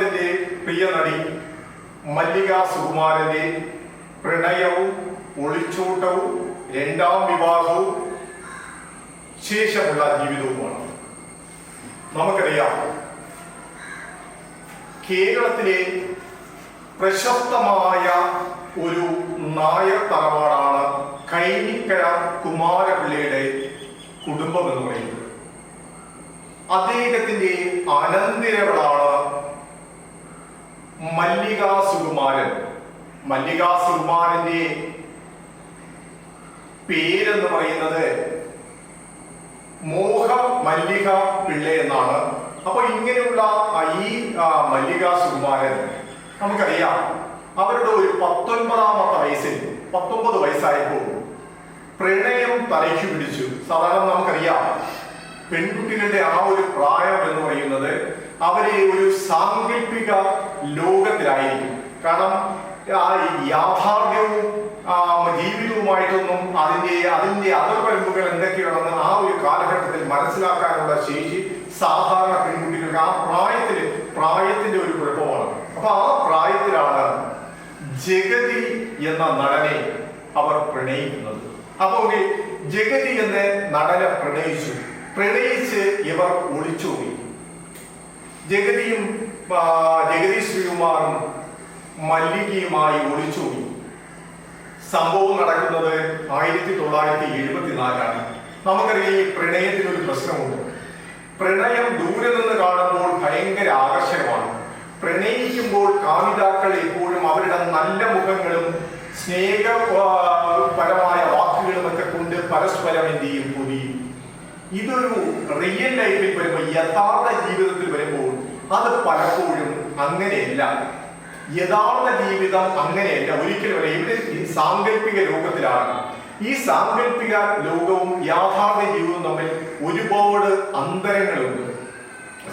കേരളത്തിന്റെ പ്രിയ നടി മല്ലിക സുകുമാരന്റെ പ്രണയവും ഒളിച്ചോട്ടവും രണ്ടാം വിവാഹവും ശേഷമുള്ള ജീവിതവുമാണ്. നമുക്കറിയാം കേരളത്തിലെ പ്രശസ്തമായ ഒരു നായർ തറവാടാണ് കൈനിക്കര കുമാരപിള്ളയുടെ കുടുംബം എന്ന് പറയുന്നത്. അദ്ദേഹത്തിന്റെ അനന്തിരവളാണ് മല്ലിക സുകുമാരൻ മല്ലിക സുകുമാരന്റെ പേരെന്ന് പറയുന്നത് മോഹ മല്ലിക പിള്ള എന്നാണ്. അപ്പൊ ഇങ്ങനെയുള്ള ഈ മല്ലിക സുകുമാരൻ നമുക്കറിയാം അവരുടെ ഒരു പത്തൊൻപതാമത്തെ വയസ്സിൽ പത്തൊമ്പത് വയസ്സായപ്പോൾ പ്രണയം തലയ്ക്ക് പിടിച്ചു. സാധാരണ നമുക്കറിയാം പെൺകുട്ടികളുടെ ആ ഒരു പ്രായം എന്ന് പറയുന്നത് അവരെ ഒരു സാങ്കല്പിക ലോകത്തിലായിരിക്കും. കാരണം യാഥാർത്ഥ്യവും ജീവിതവുമായിട്ടൊന്നും അതിന്റെ അതിന്റെ അതിർവരമ്പുകൾ എന്തൊക്കെയാണെന്ന് ആ ഒരു കാലഘട്ടത്തിൽ മനസ്സിലാക്കാനുള്ള ശേഷി സാധാരണ പെൺകുട്ടികൾക്ക് ആ പ്രായത്തിൽ പ്രായത്തിന്റെ ഒരു കുഴപ്പമാണ്. അപ്പൊ ആ പ്രായത്തിലാണ് ജഗതി എന്ന നടനെ അവർ പ്രണയിക്കുന്നത്. അപ്പൊ ഈ ജഗതി എന്ന നടനെ പ്രണയിച്ചു. പ്രണയിച്ച് ഇവർ ഒളിച്ചോടി. ജഗതിയും ജഗതി ശ്രീകുമാറും മല്ലികയുമായി ഒളിച്ചോടി. സംഭവം നടക്കുന്നത് ആയിരത്തി തൊള്ളായിരത്തി എഴുപത്തിനാലാണ് നമുക്കറിയാം ഈ പ്രണയത്തിനൊരു പ്രശ്നമുണ്ട്. പ്രണയം ദൂരെ നിന്ന് കാണുമ്പോൾ ഭയങ്കര ആകർഷകമാണ്. പ്രണയിക്കുമ്പോൾ കാമിതാക്കൾ എപ്പോഴും അവരുടെ നല്ല മുഖങ്ങളും സ്നേഹപരമായ വാക്കുകളും ഒക്കെ കൊണ്ട് പരസ്പരം എന്ത് ചെയ്യും? പൊതിയും. ഇതൊരു റിയൽ ലൈഫിൽ വരുമ്പോൾ യഥാർത്ഥ ജീവിതത്തിൽ വരുമ്പോൾ അത് പലപ്പോഴും അങ്ങനെയല്ല. യഥാർത്ഥ ജീവിതം അങ്ങനെയല്ല. ഒരിക്കലും ഇവിടെ സാങ്കല്പിക ലോകത്തിലാണ്. ഈ സാങ്കല്പിക ലോകവും യാഥാർത്ഥ ജീവിതവും തമ്മിൽ ഒരുപാട് അന്തരങ്ങളുണ്ട്.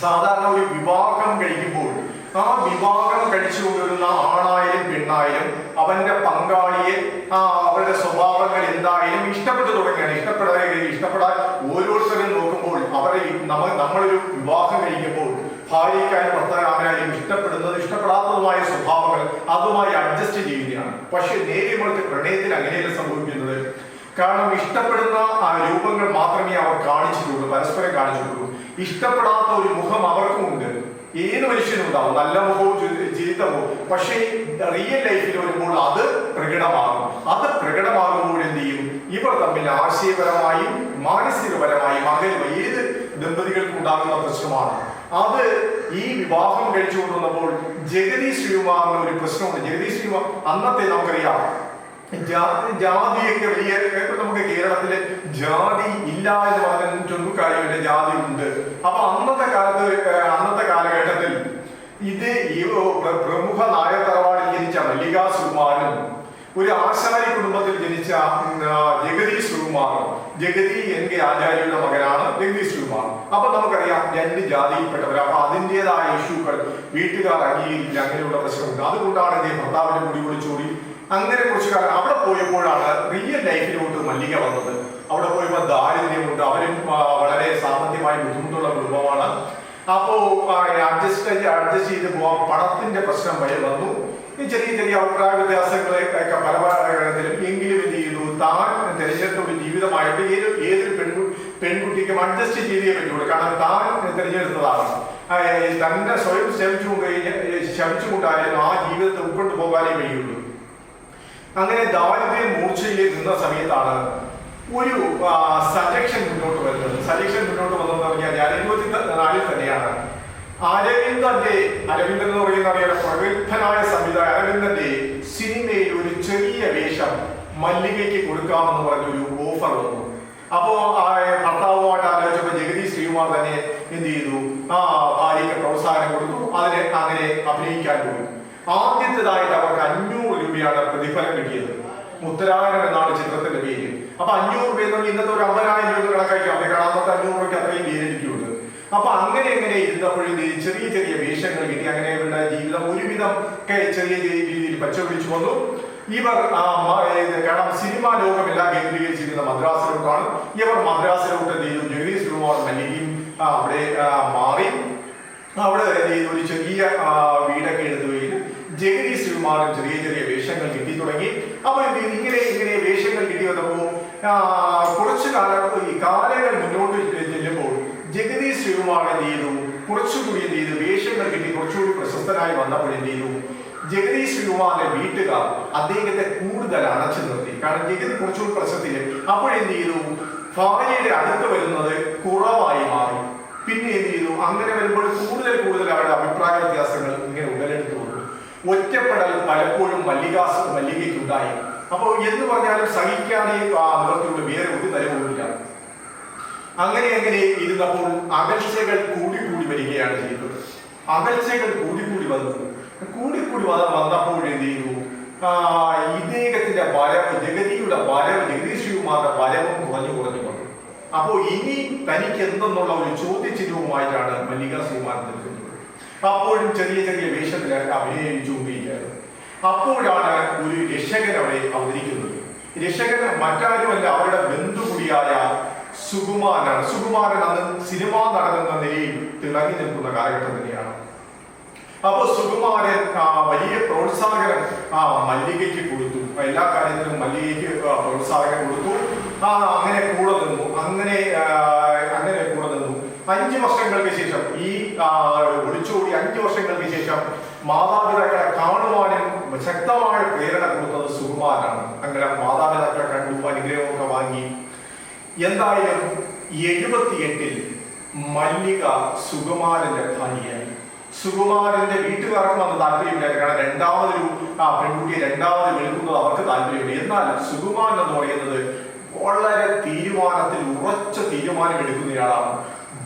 സാധാരണ ഒരു വിവാഹം കഴിക്കുമ്പോൾ ആ വിവാഹം കഴിച്ചു കൊണ്ടുവരുന്ന ആണായാലും പെണ്ണായാലും അവന്റെ പങ്കാളിയെ ആ അവരുടെ സ്വഭാവങ്ങൾ എന്തായാലും ഇഷ്ടപ്പെട്ടു തുടങ്ങിയാണ്. ഇഷ്ടപ്പെടാൻ ഇഷ്ടപ്പെടാൻ ഓരോരുത്തരും നോക്കുമ്പോൾ അവരെ നമ്മൾ നമ്മളൊരു വിവാഹം കഴിക്കുമ്പോൾ ഭാര്യയ്ക്കായാലും ഭർത്താവിനായാലും ഇഷ്ടപ്പെടുന്നത് ഇഷ്ടപ്പെടാത്തതുമായ സ്വഭാവങ്ങൾ അതുമായി അഡ്ജസ്റ്റ് ചെയ്യുകയാണ്. പക്ഷെ നേരെ മറിച്ച് പ്രണയത്തിൽ അങ്ങനെയല്ല സംഭവിക്കുന്നത്. കാരണം ഇഷ്ടപ്പെടുന്ന ആ രൂപങ്ങൾ മാത്രമേ അവർ കാണിച്ചിട്ടുള്ളൂ പരസ്പരം കാണിച്ചിട്ടുള്ളൂ. ഇഷ്ടപ്പെടാത്ത ഒരു മുഖം അവർക്കും ഉണ്ട്. ഏത് മനുഷ്യനും ഉണ്ടാവും. നല്ല മുഖവും ജീവിതമോ പക്ഷേ റിയൽ ലൈഫിൽ വരുമ്പോൾ അത് പ്രകടമാകും. അത് പ്രകടമാകുമ്പോൾ എന്ത് ചെയ്യും? ഇവർ തമ്മിൽ ആശയപരമായും മാനസികപരമായും അകലും ഏത് ദമ്പതികൾക്കും ഉണ്ടാകുന്ന പ്രശ്നമാണ്. അത് ഈ വിവാഹം കഴിച്ചു കൊണ്ടുവന്നപ്പോൾ ജഗതി ശ്രീകുമാറിന് ഒരു പ്രശ്നമുണ്ട്. ജഗതി ശ്രീകുമാർ അന്നത്തെ നമുക്കറിയാം. ജാതിയൊക്കെ വലിയ നമുക്ക് കേരളത്തിൽ ജാതി ഇല്ല എന്ന് പറഞ്ഞിട്ടൊന്നും കാര്യമില്ല ജാതി ഉണ്ട്. അപ്പൊ അന്നത്തെ കാലത്ത് അന്നത്തെ കാലഘട്ടത്തിൽ ഇത് പ്രമുഖ നായർ തറവാടിൽ ജനിച്ച മല്ലിക സുകുമാരനും ഒരു ആശാരി കുടുംബത്തിൽ ജനിച്ച ജഗതി സുകുമാറും ജഗതി എൻ കെ ആചാര്യയുടെ മകനാണ് ജഗതി ശ്രീകുമാർ അപ്പൊ നമുക്കറിയാം രണ്ട് ജാതിയിൽപ്പെട്ടവർ. അപ്പൊ അതിന്റെതായ ഇഷ്യൂകൾ വീട്ടുകാർ അംഗീകരിക്കില്ല. അങ്ങനെയുള്ള പ്രശ്നമുണ്ട്. അതുകൊണ്ടാണ് ഇതേ ഭർത്താവിന്റെ മുടി ഒളിച്ചോടി അങ്ങനെ കുറച്ച് കാലം അവിടെ പോയപ്പോഴാണ് റിയൽ ലൈഫിലോട്ട് മല്ലിക വന്നത്. അവിടെ പോയപ്പോൾ ദാരിദ്ര്യമുണ്ട്. അവരും വളരെ സാമ്പത്തികമായി ബുദ്ധിമുട്ടുള്ള കുടുംബമാണ് അപ്പോ അഡ്ജസ്റ്റ് അഡ്ജസ്റ്റ് ചെയ്ത് പോവാൻ പണത്തിന്റെ പ്രശ്നം വരെ വന്നു. ഈ ചെറിയ ചെറിയ അഭിപ്രായ വ്യത്യാസങ്ങളെ ഒക്കെ പല പലതിലും എങ്കിലും എന്ത് ചെയ്തു? താൻ തിരഞ്ഞെടുത്ത ഒരു ജീവിതമായിട്ട് ഏത് ഏതൊരു പെൺകു പെൺകുട്ടിക്കും അഡ്ജസ്റ്റ് ചെയ്തേ പറ്റുള്ളൂ. കാരണം താൻ തിരഞ്ഞെടുത്തതാണ്. തന്നെ സ്വയം ശ്രമിച്ചുകൊണ്ട് ശമിച്ചുകൊണ്ടായാലും ആ ജീവിതത്തെ ഉൾക്കൊണ്ടു പോകാനേ കഴിയുള്ളൂ. അങ്ങനെ ദാരിദ്ര്യം മൂർച്ചയിൽ നിന്ന സമയത്താണ് ഒരു സജക്ഷൻ മുന്നോട്ട് വരുന്നത്. സജക്ഷൻ മുന്നോട്ട് വന്നതെന്ന് പറഞ്ഞാൽ എഴുപത്തി നാലിൽ തന്നെയാണ്. അരവിന്ദന്റെ അരവിന്ദൻ എന്ന് പറയുന്ന അറിയാം പ്രഗത്ഭനായ സംവിധായകൻ അരവിന്ദന്റെ സിനിമയിൽ ഒരു ചെറിയ വേഷം മല്ലികയ്ക്ക് കൊടുക്കാമെന്ന് പറഞ്ഞൊരു ഓഫർ വന്നു. അപ്പോ ഭർത്താവുമായിട്ട് ആലോചിച്ചപ്പോൾ ജഗതി ശ്രീകുമാർ തന്നെ എന്ത് ചെയ്തു? ആ ഭാര്യയ്ക്ക് പ്രോത്സാഹനം കൊടുത്തു. അതിനെ അങ്ങനെ അഭിനയിക്കാൻ പോയി. ആദ്യത്തേതായിട്ട് അവർക്ക് അഞ്ഞൂറ് രൂപയാണ് പ്രതിഫലം കിട്ടിയത്. മുത്തരായനം എന്നാണ് ചിത്രത്തിന്റെ പേര് അപ്പൊ അഞ്ഞൂറ് രൂപ എന്ന് പറഞ്ഞാൽ ഇന്നത്തെ ഒരു അമ്പതിനായിരം രൂപ കണക്കാക്കി അവിടെ കാണാത്ത അഞ്ഞൂറ് രൂപയ്ക്ക് അത്രയും പേരിക്കുണ്ട് അപ്പൊ അങ്ങനെ എങ്ങനെ ഇരുന്നപ്പോഴും ചെറിയ ചെറിയ വേഷങ്ങൾ കിട്ടി. അങ്ങനെ ഇവരുടെ ജീവിതം ഒരുവിധം ചെറിയ ചെറിയ രീതിയിൽ പച്ചപിടിച്ചു വന്നു. ഇവർ ആ, സിനിമാ ലോകം കാരണം സിനിമാ ലോകമെല്ലാം കേന്ദ്രീകരിച്ചിരിക്കുന്ന മദ്രാസിലോട്ടാണ് ഇവർ മദ്രാസിലോട്ട് എന്ത് ചെയ്തു? ജഗദീഷ് കുമാർ മല്ലികയും അവിടെ മാറി. അവിടെ ഒരു ചെറിയ വീടൊക്കെ വീടൊക്കെ കഴിഞ്ഞ് ജഗദീഷ് കുമാറും ചെറിയ ചെറിയ വേഷങ്ങൾ കിട്ടി തുടങ്ങി. അപ്പോൾ എന്ത് ഇങ്ങനെ ഇങ്ങനെ വേഷങ്ങൾ കിട്ടി വന്നപ്പോ ആ, കുറച്ചു കാലം കാലങ്ങൾ മുന്നോട്ട് ചെല്ലുമ്പോൾ ജഗതി ശ്രീകുമാർ എന്ത് ചെയ്തു? കുറച്ചുകൂടി എന്ത് ചെയ്തു? വേഷങ്ങൾ കിട്ടി കുറച്ചുകൂടി പ്രശസ്തനായി വന്നപ്പോൾ എന്ത് ചെയ്തു? ജഗതി ശ്രീകുമാറിന്റെ വീട്ടുകാർ അദ്ദേഹത്തെ കൂടുതൽ അണച്ചു നിർത്തി. കാരണം ജഗതി കുറച്ചുകൂടി പ്രശസ്തി അപ്പോഴെന്ത് ചെയ്തു? ഭാര്യയുടെ അടുത്ത് വരുന്നത് കുറവായി മാറി. പിന്നെ എന്ത് ചെയ്തു? അങ്ങനെ വരുമ്പോൾ കൂടുതൽ കൂടുതൽ അവരുടെ അഭിപ്രായ വ്യത്യാസങ്ങൾ ഇങ്ങനെ ഉടലെടുത്തു വന്നു ഒറ്റപ്പെടൽ പലപ്പോഴും മല്ലികാസ് മല്ലികയ്ക്കുണ്ടായി. അപ്പോൾ എന്ന് പറഞ്ഞാലും സഹിക്കാതെ ആ നിവർത്തിയുള്ള വേറെ ഒരു തരവുമില്ല അങ്ങനെ അങ്ങനെ ഇരുന്നപ്പോൾ അകൽച്ചകൾ കൂടി കൂടി വരികയാണ് ചെയ്തത്. അകൽച്ചകൾ കൂടി കൂടി വന്നു. കൂടി കൂടി വന്ന വന്നപ്പോൾ എന്ത് ചെയ്തു? ഇദ്ദേഹത്തിന്റെ വരവ് ജഗതിയുടെ വരവ് ജഗദീശികുമാരുടെ വരവും കുറഞ്ഞു കുറഞ്ഞു വന്നു. അപ്പോൾ ഇനി തനിക്ക് എന്തെന്നുള്ള ഒരു ചോദ്യചിഹ്നവുമായിട്ടാണ് മല്ലിക ശ്രീകുമാരൻ നിൽക്കുന്നത് അപ്പോഴും ചെറിയ ചെറിയ വേഷത്തിൽ അഭിനയിച്ചുകൊണ്ടിരിക്കുകയായിരുന്നു. അപ്പോഴാണ് ഒരു രക്ഷകൻ അവിടെ അവതരിക്കുന്നത്. രക്ഷകൻ മറ്റാരുമല്ല അവരുടെ ബന്ധു കൂടിയായ സുകുമാരനാണ് സുകുമാരൻ അന്ന് സിനിമാ നടൻ എന്ന നിലയിൽ തിളങ്ങി നിൽക്കുന്ന കാലഘട്ടം തന്നെയാണ്. അപ്പൊ സുകുമാരൻ ആ, വലിയ പ്രോത്സാഹനം ആ മല്ലികയ്ക്ക് കൊടുത്തു. എല്ലാ കാര്യത്തിലും മല്ലികയ്ക്ക് പ്രോത്സാഹനം കൊടുത്തു. ആ അങ്ങനെ കൂടെ നിന്നു. അങ്ങനെ അങ്ങനെ കൂടെ നിന്നു. അഞ്ചു വർഷങ്ങൾക്ക് ശേഷം ഈ ഒളിച്ചോടി അഞ്ചു വർഷങ്ങൾക്ക് ശേഷം മാതാപിതാക്കളെ കാണുവാനും ശക്തമായ പ്രേരണ കൊടുത്തത് സുകുമാരനാണ്. അങ്ങനെ മാതാപിതാക്കളെ കണ്ടു അനുഗ്രഹമൊക്കെ വാങ്ങി. എന്തായാലും എഴുപത്തിയെട്ടിൽ മല്ലിക സുകുമാരന്റെ ഭാര്യയായി. സുകുമാരന്റെ വീട്ടുകാർക്ക് വന്ന് താല്പര്യമില്ലായിരുന്നു. കാരണം രണ്ടാമതൊരു ആ പെൺകുട്ടിയെ രണ്ടാമത് വിളിക്കുന്നത് അവർക്ക് താല്പര്യമില്ല. എന്നാൽ സുകുമാരൻ എന്ന് പറയുന്നത് വളരെ തീരുമാനത്തിൽ ഉറച്ച തീരുമാനം എടുക്കുന്നയാളാണ്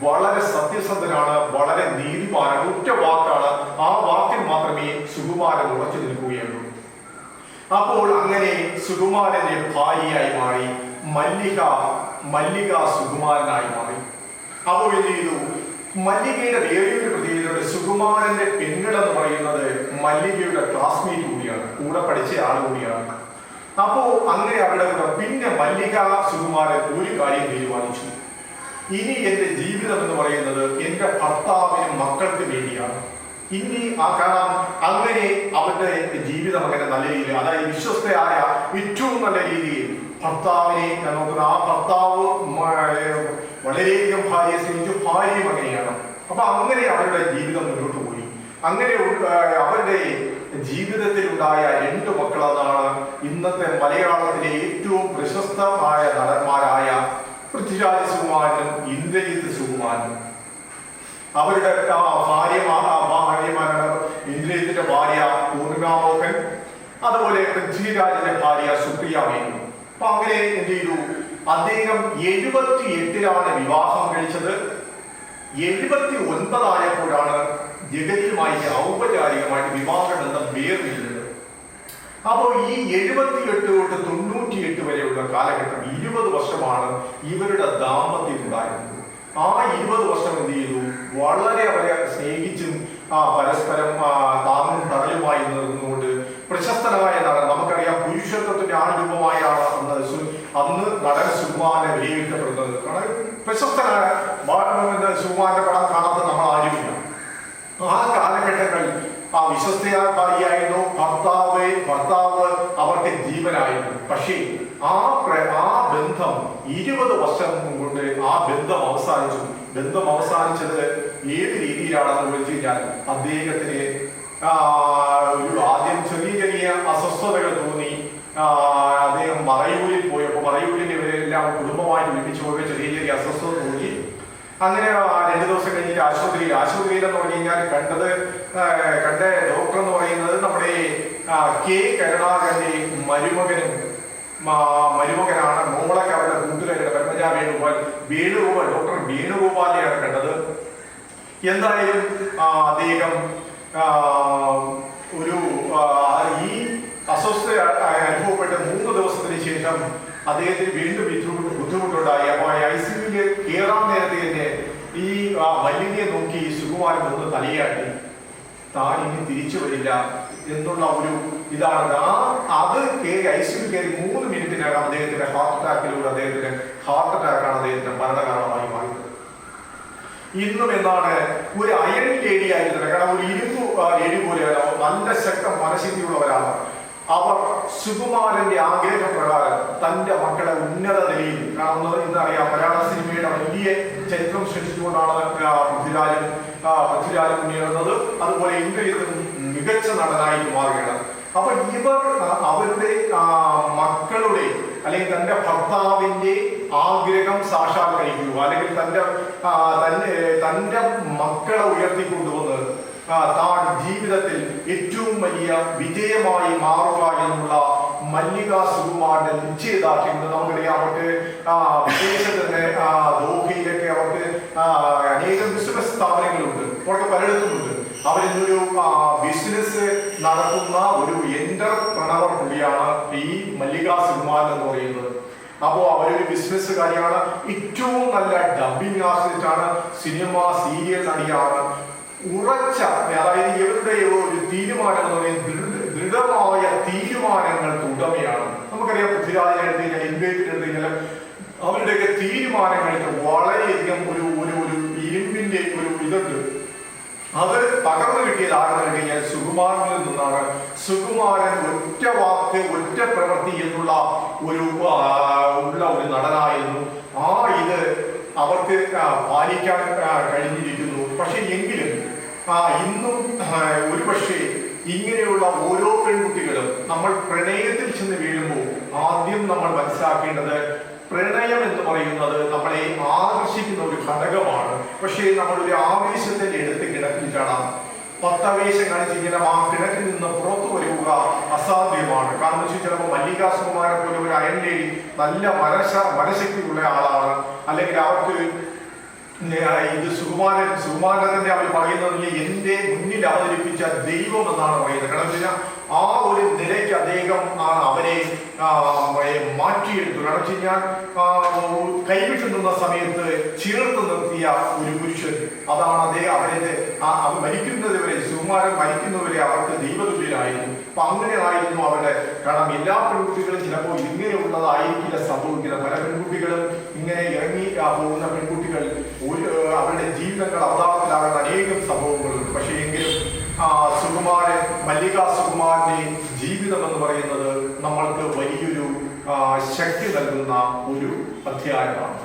വളരെ സത്യസന്ധനാണ് വളരെ നീതിമാനാണ് ഒറ്റ വാക്കാണ്. ആ വാക്കിൽ മാത്രമേ സുകുമാരൻ ഉറച്ചു നിൽക്കുകയുള്ളൂ. അപ്പോൾ അങ്ങനെ സുകുമാരന്റെ ഭാര്യയായി മാറി മല്ലിക മല്ലിക സുകുമാരനായി മാറി. അപ്പോൾ എന്ത് ചെയ്തു? മല്ലികയുടെ വേറെയൊരു പ്രതിയിലൂടെ സുകുമാരന്റെ പെങ്ങൾ എന്ന് പറയുന്നത് മല്ലികയുടെ ക്ലാസ്മേറ്റ് കൂടിയാണ് കൂടെ പഠിച്ച ആൾ കൂടിയാണ്. അപ്പോ അങ്ങനെ അവിടെ പിന്നെ മല്ലിക സുകുമാരൻ ഒരു കാര്യം തീരുമാനിച്ചു. ഇനി എന്റെ ജീവിതം എന്ന് പറയുന്നത് എന്റെ ഭർത്താവിനും മക്കൾക്ക് വേണ്ടിയാണ്. ഇനി ആ കാരണം അങ്ങനെ അവരുടെ ജീവിതം അങ്ങനെ നല്ല രീതിയിൽ അതായത് വിശ്വസ്തയായ ഏറ്റവും നല്ല രീതിയിൽ ഭർത്താവിനെ നോക്കുന്ന. ആ ഭർത്താവ് വളരെയധികം ഭാര്യയെ സ്നേഹിച്ചു. ഭാര്യയും അങ്ങനെയാണ്. അപ്പൊ അങ്ങനെ അവരുടെ ജീവിതം മുന്നോട്ട് പോയി. അങ്ങനെ അവരുടെ ജീവിതത്തിൽ ഉണ്ടായ രണ്ട് മക്കളെന്നാണ് ഇന്നത്തെ മലയാളത്തിലെ ഏറ്റവും പ്രശസ്തമായ നടന്മാരായ പൃഥ്വിരാജ് സുകുമാരനും ഇന്ദ്രജിത്ത് സുകുമാരനും അവരുടെ ഭാര്യമാർ ഭാര്യമാരാണ് ഇന്ദ്രജിത്തിന്റെ ഭാര്യ പൂർണിമാമോഹൻ അതുപോലെ പൃഥ്വിരാജിന്റെ ഭാര്യ സുപ്രിയ മേനു അപ്പൊ അങ്ങനെ എന്ത് ചെയ്തു? അദ്ദേഹം എഴുപത്തി എട്ടിലാണ് വിവാഹം കഴിച്ചത്. എഴുപത്തി ഒൻപതായപ്പോഴാണ് ജഗതിയുമായി ഔപചാരികമായിട്ട് വിവാഹബന്ധം വേർതിരിഞ്ഞത് അപ്പോൾ ഈ എഴുപത്തി എട്ട് തൊട്ട് തൊണ്ണൂറ്റി എട്ട് വരെയുള്ള കാലഘട്ടം ഇരുപത് വർഷമാണ് ഇവരുടെ ദാമ്പത്യം ഉണ്ടായിരുന്നത്. ആ ഇരുപത് വർഷം എന്ത് ചെയ്തു? വളരെ അവരെ സ്നേഹിച്ചും ആ പരസ്പരം താങ്ങും തടലുമായി നിന്നുകൊണ്ട് പ്രശസ്തനായ നടൻ നമുക്കറിയാം പുരുഷത്വത്തിന്റെ ആൾരൂപമായാണ് അന്ന് നടൻ സുമാനെ വിലയിരുത്തപ്പെടുന്നത്. പ്രശസ്തനായ സുമാന്റെ പടം കാണാത്ത നമ്മൾ ആരുമില്ല ആ കാലഘട്ടങ്ങളിൽ ആ വിശ്വസ്തയായ ഭാര്യയായിരുന്നു ഭർത്താവ് ഭർത്താവ് അവർക്ക് ജീവനായിരുന്നു പക്ഷേ ആ ആ ബന്ധം ഇരുപത് വർഷം കൊണ്ട് ആ ബന്ധം അവസാനിച്ചു. ബന്ധം അവസാനിച്ചത് ഏത് രീതിയിലാണെന്ന് ചോദിച്ചു കഴിഞ്ഞാൽ അദ്ദേഹത്തിന് ഒരു ആദ്യം ചെറിയ ചെറിയ അസ്വസ്ഥതകൾ തോന്നി. അദ്ദേഹം മറയൂരിൽ പോയപ്പോൾ മറയൂരിൽ ഇവരെല്ലാം കുടുംബമായിട്ട് വിളിച്ചു പോയപ്പോൾ ചെറിയ ചെറിയ അസ്വസ്ഥത തോന്നി. അങ്ങനെ രണ്ടു ദിവസം കഴിഞ്ഞിട്ട് ആശുപത്രിയിൽ ആശുപത്രിയിൽ എന്ന് പറഞ്ഞു കഴിഞ്ഞാൽ കണ്ടത് കണ്ട ഡോക്ടർ എന്ന് പറയുന്നത് നമ്മുടെ കെ കരുണാകരന്റെ മരുമകനും മരുമകനാണ്. മോളൊക്കെ അവരുടെ കൂട്ടുകാരുടെ പരമജ വേണുഗോപാൽ വേണുഗോപാൽ ഡോക്ടർ വേണുഗോപാലിയാണ് കണ്ടത്. എന്തായാലും അദ്ദേഹം ഒരു ഈ അസ്വസ്ഥ അനുഭവപ്പെട്ട മൂന്ന് ദിവസത്തിന് ശേഷം അദ്ദേഹത്തിന് വീണ്ടും ബുദ്ധിമുട്ട് ബുദ്ധിമുട്ടുണ്ടായി. അപ്പോൾ ഐ സി സിയുവിൽ കയറാൻ നേരത്തെ തന്നെ ഈ മല്ലികയെ നോക്കി സുകുമാരൻ ഒന്ന് തലയാട്ടി. താൻ ഇനി തിരിച്ചു വരില്ല. എന്നുള്ള ഒരു ഇതാണ്. അത് കയറി ഐ സിയിൽ കയറി മൂന്ന് മിനിറ്റിനകം അദ്ദേഹത്തിന്റെ ഹാർട്ട് അറ്റാക്കിലൂടെ അദ്ദേഹത്തിന് ഹാർട്ട് അറ്റാക്കാണ് അദ്ദേഹത്തിന്റെ മരണകാരണമായി മാറിയത്. ഇന്നും എന്താണ് ഒരു അയൺ ലേഡി ആയിരുന്നില്ല. കാരണം ഒരു ഇരുമ്പ് ലേഡി പോലെയല്ല. നല്ല ശക്തം മനഃശക്തിയുള്ളവരാണ്. അവർ സുകുമാരന്റെ ആഗ്രഹപ്രകാരം തന്റെ മക്കളെ ഉന്നത നിലയിൽ കാണുന്നത് ഇന്നറിയാം മലയാള സിനിമയുടെ വലിയ ചരിത്രം സൃഷ്ടിച്ചുകൊണ്ടാണ് പൃഥ്വിരാജൻ പൃഥ്വിരാജൻ മുന്നേറുന്നത്. അതുപോലെ ഇന്ത്യയിൽ മികച്ച നടനായി മാറുകയാണ്. അപ്പൊ ഇവർ അവരുടെ മക്കളുടെ അല്ലെങ്കിൽ തന്റെ ഭർത്താവിന്റെ ആഗ്രഹം സാക്ഷാത്കരിക്കുക അല്ലെങ്കിൽ തന്റെ തന്റെ തന്റെ മക്കളെ ഉയർത്തിക്കൊണ്ടുവന്ന് താൻ ജീവിതത്തിൽ ഏറ്റവും വലിയ വിജയമായി മാറുക എന്നുള്ള മല്ലിക സുകുമാറിന്റെ നിശ്ചയദാർഢ്യം നമുക്കറിയാം. അവർക്ക് ആ, വിദേശത്ത് തന്നെ ആ, ദോഹയിലൊക്കെ അവർക്ക് അനേകം ബിസിനസ് സ്ഥാപനങ്ങളുണ്ട്. അവർക്ക് പലയിടത്തുമുണ്ട്. അവരിന്നൊരു ബിസിനസ് നടത്തുന്ന ഒരു എന്റർപ്രണവർ കൂടിയാണ് പി. മല്ലിക സുകുമാരൻ എന്ന് പറയുന്നത്. അപ്പോ അവരൊരു ബിസിനസ്സുകാരിയാണ് ഏറ്റവും നല്ല ഡബിങ് ആർട്ടിസ്റ്റാണ് സിനിമ സീരിയൽ നടിയാണ്. ഉറച്ച അതായത് ഇവരുടെ ഒരു തീരുമാനം എന്ന് പറയുന്നത് ദൃഢ- ദൃഢമായ തീരുമാനങ്ങൾക്ക് ഉടമയാണ്. നമുക്കറിയാം പൃഥ്വിരാജിനെ എടുത്തു കഴിഞ്ഞാൽ ഇന്ത്യത്തിൽ എടുത്തു കഴിഞ്ഞാൽ അവരുടെയൊക്കെ തീരുമാനങ്ങൾക്ക് വളരെയധികം ഒരു അത് പകർന്നു കിട്ടിയത് ആരെന്ന് കഴിഞ്ഞാൽ സുകുമാരനിൽ നിന്നാണ്. സുകുമാരൻ ഒറ്റ വാക്ക് ഒറ്റ പ്രവൃത്തി എന്നുള്ള ഒരു ഉള്ള ഒരു നടനായിരുന്നു. ആ ഇത് അവർക്ക് പാലിക്കാൻ കഴിഞ്ഞിരിക്കുന്നു. പക്ഷെ എങ്കിലും ഇന്നും ഒരുപക്ഷെ ഇങ്ങനെയുള്ള ഓരോ പെൺകുട്ടികളും നമ്മൾ പ്രണയത്തിൽ ചെന്ന് വീഴുമ്പോൾ ആദ്യം നമ്മൾ മനസ്സിലാക്കേണ്ടത് പ്രണയം എന്ന് പറയുന്നത് നമ്മളെ ആകർഷിക്കുന്ന ഒരു ഘടകമാണ്. പക്ഷേ നമ്മളൊരു ആവേശത്തിൽ എടുത്ത് കിടക്കിൽ കാണാം പത്താവേശം കാണിച്ച് ഇങ്ങനെ ആ കിടക്കിൽ നിന്ന് പുറത്തു വരുക അസാധ്യമാണ്. കാരണം വെച്ചാൽ ചിലപ്പോൾ മല്ലികാ സുകുമാരൻ പോലെ ഒരു അയൻ ലേഡി നല്ല മനശ മനശക്തിയുള്ള ആളാണ്. അല്ലെങ്കിൽ അവർക്ക് ഇത് സുകുമാരൻ സുകുമാരനെ അവർ പറയുന്നത്? എന്റെ മുന്നിൽ അവതരിപ്പിച്ച ദൈവം എന്നാണ് പറയുന്നത്. കാരണം ആ ഒരു നിലയ്ക്ക് അദ്ദേഹം ആണ് അവരെ മാറ്റിയെടുത്തു. കാരണം കൈവിട്ടു നിന്ന സമയത്ത് ചേർത്ത് നിർത്തിയ ഒരു പുരുഷൻ. അതാണ് അദ്ദേഹം അവരെ മരിക്കുന്നത് വരെ സുകുമാരൻ മരിക്കുന്നവരെ അവർക്ക് ദൈവതുല്യനായിരുന്നു. അപ്പൊ അങ്ങനെ ആയിരുന്നു അവരുടെ കാരണം എല്ലാ പെൺകുട്ടികളും ചിലപ്പോൾ ഇങ്ങനെയുള്ളതായിരിക്കില്ല സംഭവിക്കുന്നത് പല പെൺകുട്ടികളും ഇങ്ങനെ ഇറങ്ങി ആ, പോകുന്ന പെൺകുട്ടികൾ ഒരു അവരുടെ ജീവിതങ്ങൾ അവതാളത്തിലാകുന്ന അനേകം സംഭവങ്ങളുണ്ട് പക്ഷേ എങ്കിലും ആ, സുകുമാരൻ മല്ലിക സുകുമാരന്റെ ജീവിതം എന്ന് പറയുന്നത് നമ്മൾക്ക്